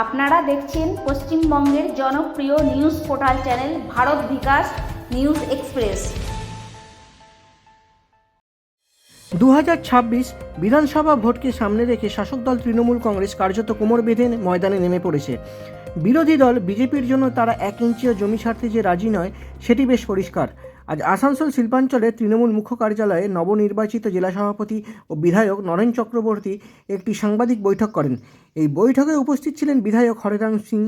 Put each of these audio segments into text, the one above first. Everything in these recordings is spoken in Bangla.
আপনারা দেখছেন পশ্চিমবঙ্গের জনপ্রিয় news portal channel Bharat Bikash news express. দু হাজার ছাব্বিশ বিধানসভা ভোটকে সামনে রেখে শাসক দল তৃণমূল কংগ্রেস কার্যত কোমর বেঁধে ময়দানে নেমে পড়েছে। বিরোধী দল বিজেপির জন্য তারা এক ইঞ্চিও জমি ছাড়তে যে রাজি নয়, সেটি বেশ পরিষ্কার। আজ আসানসোল শিল্পাঞ্চলে তৃণমূল মুখ্য কার্যালয়ে নবনির্বাচিত জেলা সভাপতি ও বিধায়ক নরেন চক্রবর্তী একটি সাংবাদিক বৈঠক করেন। এই বৈঠকে উপস্থিত ছিলেন বিধায়ক হরেরাম সিং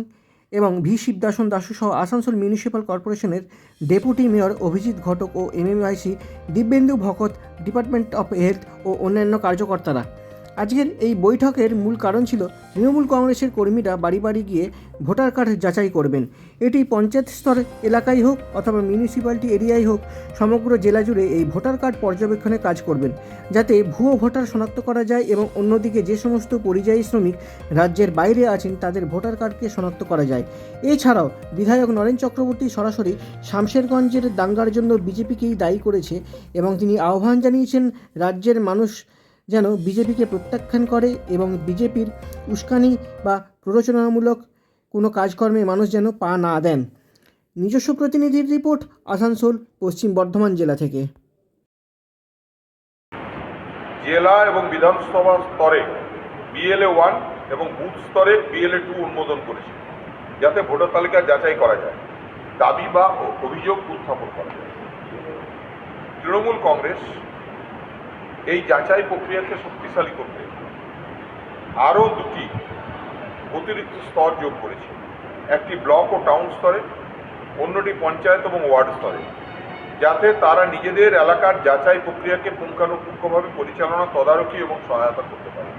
এবং ভি শিবদাসন দাসু সহ আসানসোল মিউনিসিপ্যাল কর্পোরেশনের deputy mayor Abhijit Ghatak O MMIC Dibyendu Bhakat, department of health ও অন্যান্য কার্যকর্তারা। আজকের এই বৈঠকের মূল কারণ ছিল তৃণমূল কংগ্রেসের কর্মীরা বাড়ি বাড়ি গিয়ে ভোটার কার্ড যাচাই করবেন। এটি পঞ্চায়েত স্তর এলাকায় হোক অথবা মিউনিসিপ্যালিটি এরিয়ায় হোক, সমগ্র জেলা জুড়ে এই ভোটার কার্ড পর্যবেক্ষণে কাজ করবেন। যাতে ভুয়ো ভোটার শনাক্ত করা যায় এবং অন্যদিকে যে সমস্ত পরিযায়ী শ্রমিক রাজ্যের বাইরে আছেন, তাদের ভোটার কার্ডকে শনাক্ত করা যায়। এছাড়াও বিধায়ক নরেন চক্রবর্তী সরাসরি শামশেরগঞ্জের দাঙ্গার জন্য বিজেপিকেই দায়ী করেছে এবং তিনি আহ্বান জানিয়েছেন, রাজ্যের মানুষ যেন বিজেপিকে প্রত্যাখ্যান করে এবং বিজেপির উস্কানি বা প্ররোচনামূলক কোনো কাজকর্মে মানুষ যেন পা না দেন। নিজস্ব প্রতিনিধির রিপোর্ট, আসানসোল, পশ্চিম বর্ধমান জেলা থেকে। জেলা এবং বিধানসভা স্তরে বিএলএ ওয়ান এবং বুথ স্তরে বিএলএ টু অনুমোদন করেছে, যাতে ভোটার তালিকা যাচাই করা যায়, দাবি বা অভিযোগ উত্থাপন করা যায়। তৃণমূল কংগ্রেস এই যাচাই প্রক্রিয়াকে শক্তিশালী করতে আরও দুটি অতিরিক্ত স্তর যোগ করেছে। একটি ব্লক ও টাউন স্তরে, অন্যটি পঞ্চায়েত এবং ওয়ার্ড স্তরে, যাতে তারা নিজেদের এলাকার যাচাই প্রক্রিয়াকে পুঙ্খানুপুঙ্খভাবে পরিচালনা, তদারকি এবং সহায়তা করতে পারে।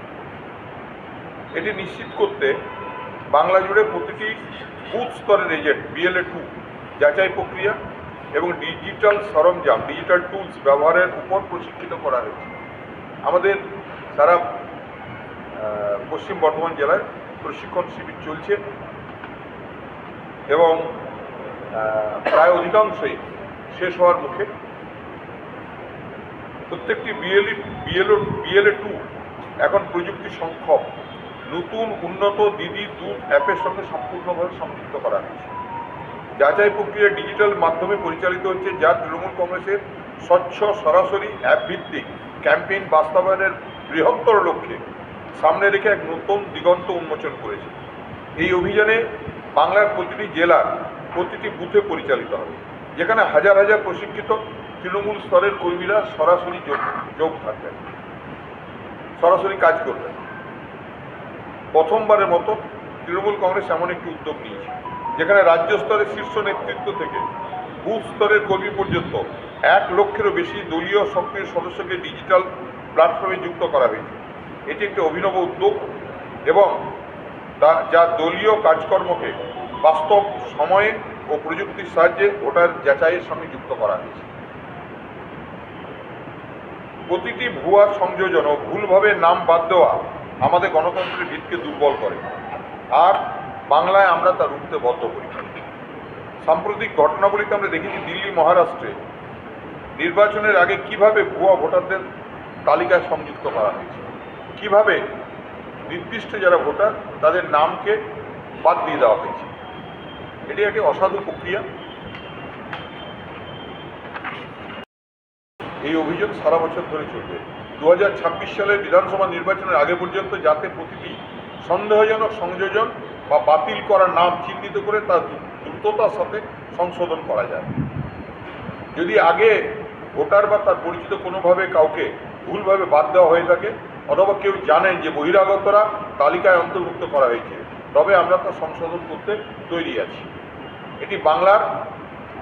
এটি নিশ্চিত করতে বাংলা জুড়ে প্রতিটি বুথ স্তরের এজেন্ট, বিএলএ টু, যাচাই প্রক্রিয়া এবং ডিজিটাল সরঞ্জাম, ডিজিটাল টুলস ব্যবহারের উপর প্রশিক্ষিত করা হয়েছে। আমাদের সারা পশ্চিম বর্ধমান জেলায় প্রশিক্ষণ শিবির চলছে এবং প্রায় অধিকাংশই শেষ হওয়ার মুখে। প্রত্যেকটি বিএলই বিএলও বিএলএ টু এখন প্রযুক্তি সংখ্যক নতুন, উন্নত, দিদি, দুধ, অ্যাপের সঙ্গে সম্পূর্ণভাবে সংযুক্ত করা হয়েছে যাচাই প্রক্রিয়া ডিজিটাল মাধ্যমে পরিচালিত হচ্ছে, যা তৃণমূল কংগ্রেসের স্বচ্ছ সরাসরি অ্যাপ ভিত্তিক ক্যাম্পেইন বাস্তবায়নের বৃহত্তর লক্ষ্যে সামনে রেখে এক নতুন দিগন্ত উন্মোচন করেছে। এই অভিযানে বাংলার প্রতিটি জেলার প্রতিটি বুথে পরিচালিত হবে, যেখানে হাজার হাজার প্রশিক্ষিত তৃণমূল স্তরের কর্মীরা সরাসরি যোগ থাকবেন, সরাসরি কাজ করবেন। প্রথমবারের মতো তৃণমূল কংগ্রেস এমন একটি উদ্যোগ নিয়েছে, যেখানে রাজ্য স্তরের শীর্ষ নেতৃত্ব থেকে বুথ স্তরের কর্মী পর্যন্ত এক লক্ষেরও বেশি দলীয় সক্রিয় সদস্যকে ডিজিটাল প্ল্যাটফর্মে যুক্ত করা হয়েছে। এটি একটি অভিনব উদ্যোগ এবং যা দলীয় কাজকর্মকে বাস্তব সময়ে ও প্রযুক্তির সাহায্যে ভোটার যাচাইয়ের সঙ্গে যুক্ত করা হয়েছে। প্রতিটি ভুয়া সংযোজন ও ভুলভাবে নাম বাদ দেওয়া আমাদের গণতন্ত্রের ভিতকে দুর্বল করে। আর বাংলায় আমরা তা রুখতে বদ্ধ করি সাম্প্রতিক ঘটনাগুলিতে আমরা দেখেছি দিল্লি মহারাষ্ট্রে নির্বাচনের আগে কীভাবে ভুয়া ভোটারদের তালিকায় সংযুক্ত করা হয়েছে? কীভাবে নির্দিষ্ট যারা ভোটার, তাদের নামকে বাদ দিয়ে দেওয়া হয়েছে? এটি একটি অসাধু প্রক্রিয়া। এই অভিযোগ সারা বছর ধরে চলবে। দু হাজার ছাব্বিশ সালের বিধানসভা নির্বাচনের আগে পর্যন্ত যাতে প্রতিটি সন্দেহজনক সংযোজন বা বাতিল করার নাম চিহ্নিত করে তা দ্রুততার সাথে সংশোধন করা যায়। যদি আগে ভোটার বা তার পরিচিত কোনোভাবে কাউকে ভুলভাবে বাদ দেওয়া হয়ে থাকে, অথবা কেউ জানেন যে বহিরাগতরা তালিকায় অন্তর্ভুক্ত করা হয়েছে, তবে আমরা তা সংশোধন করতে তৈরি আছি। এটি বাংলার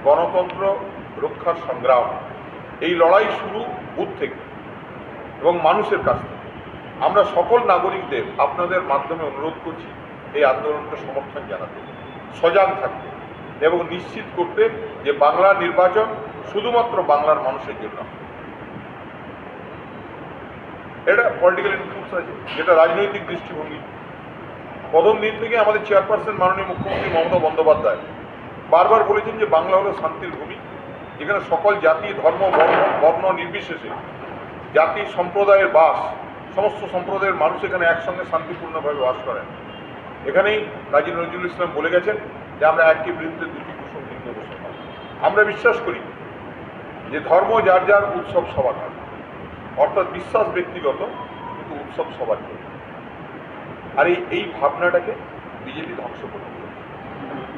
গণতন্ত্র রক্ষার সংগ্রাম। এই লড়াই শুরু বুথ থেকে এবং মানুষের কাছ থেকে। আমরা সকল নাগরিকদের আপনাদের মাধ্যমে অনুরোধ করছি এই আন্দোলনকে সমর্থন জানাতে, সজাগ থাকতে এবং নিশ্চিত করতে যে বাংলার নির্বাচন শুধুমাত্র বাংলার মানুষের জন্য। এটা পলিটিক্যাল ইনফ্লুয়েন্স আছে, যেটা রাজনৈতিক দৃষ্টিভঙ্গি। প্রথম দিন থেকে আমাদের চেয়ারপারসন মাননীয় মুখ্যমন্ত্রী মমতা বন্দ্যোপাধ্যায় বারবার বলেছেন যে বাংলা হলো শান্তির ভূমি, যেখানে সকল জাতি, ধর্ম, বর্ণ বর্ণ নির্বিশেষে জাতি, সম্প্রদায়ের বাস, সমস্ত সম্প্রদায়ের মানুষ এখানে একসঙ্গে শান্তিপূর্ণভাবে বাস করেন এখানেই কাজী নজরুল ইসলাম বলে গেছেন যে, আমরা একটি বিরুদ্ধে দুটি কুসুম মুসলমান। আমরা বিশ্বাস করি যে ধর্ম যার যার উৎসব সবার হয়। অর্থাৎ বিশ্বাস ব্যক্তিগত, কিন্তু উৎসব সবার। আর এই এই ভাবনাটাকে বিজেপি ধ্বংস করে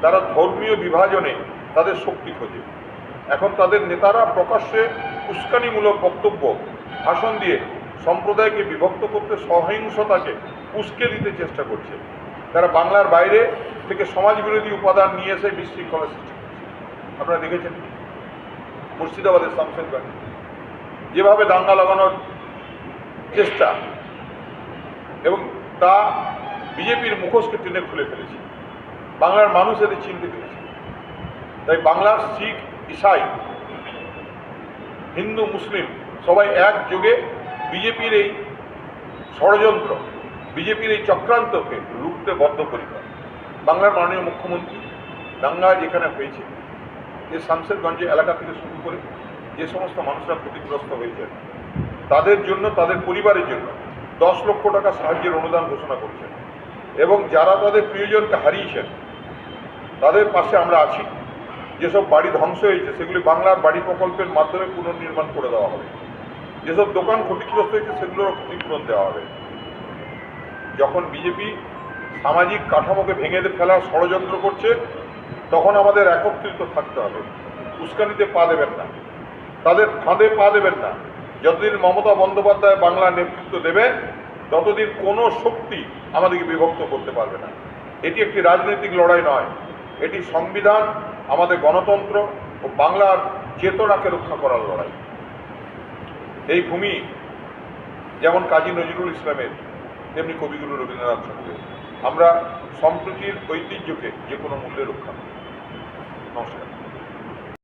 তারা ধর্মীয় বিভাজনে তাদের শক্তি খোঁজে। এখন তাদের নেতারা প্রকাশ্যে উস্কানিমূলক বক্তব্য, ভাষণ দিয়ে সম্প্রদায়কে বিভক্ত করতে সহিংসতাকে উস্কে দিতে চেষ্টা করছে। তারা বাংলার বাইরে থেকে সমাজ বিরোধী উপাদান নিয়ে এসে বিশৃঙ্খলা সৃষ্টি করছে। আপনারা দেখেছেন মুর্শিদাবাদের শামসেরগঞ্জ যেভাবে দাঙ্গা লাগানোর চেষ্টা এবং তা বিজেপির মুখোশকে টেনে খুলে ফেলেছে। বাংলার মানুষ এদের চিনতে পেরেছে। তাই বাংলার শিখ, ইসাই, হিন্দু, মুসলিম সবাই একযোগে বিজেপির এই ষড়যন্ত্র, বিজেপির এই চক্রান্তকে রুখতে বদ্ধ বদ্ধপরিকর। বাংলার মাননীয় মুখ্যমন্ত্রী দাঙ্গা যেখানে হয়েছে যে শামসেরগঞ্জ এলাকা থেকে শুরু করে যে সমস্ত মানুষরা ক্ষতিগ্রস্ত হয়েছেন তাদের জন্য, তাদের পরিবারের জন্য দশ লক্ষ টাকা সাহায্যের অনুদান ঘোষণা করছেন। এবং যারা তাদের প্রিয়জনকে হারিয়েছেন, তাদের পাশে আমরা আছি। যেসব বাড়ি ধ্বংস হয়েছে, সেগুলি বাংলার বাড়ি প্রকল্পের মাধ্যমে পুনর্নির্মাণ করে দেওয়া হবে। যেসব দোকান ক্ষতিগ্রস্ত হয়েছে, সেগুলোরও ক্ষতিপূরণ দেওয়া হবে। যখন বিজেপি সামাজিক কাঠামোকে ভেঙে ফেলার ষড়যন্ত্র করছে তখন আমাদের একত্রিত থাকতে হবে। উস্কানিতে পা দেবেন না। তাদের ফাঁদে পা দেবেন না। যতদিন মমতা বন্দ্যোপাধ্যায় বাংলার নেতৃত্ব দেবেন ততদিন কোনো শক্তি আমাদেরকে বিভক্ত করতে পারবে না। এটি একটি রাজনৈতিক লড়াই নয়। এটি সংবিধান, আমাদের গণতন্ত্র ও বাংলার চেতনাকে রক্ষা করার লড়াই। এই ভূমি, যেমন কাজী নজরুল ইসলামের, তেমনি কবিগুরু রবীন্দ্রনাথ ঠাকুরের। আমরা সম্প্রীতির ঐতিহ্যকে যে কোনো মূল্যে রক্ষা করি। নমস্কার।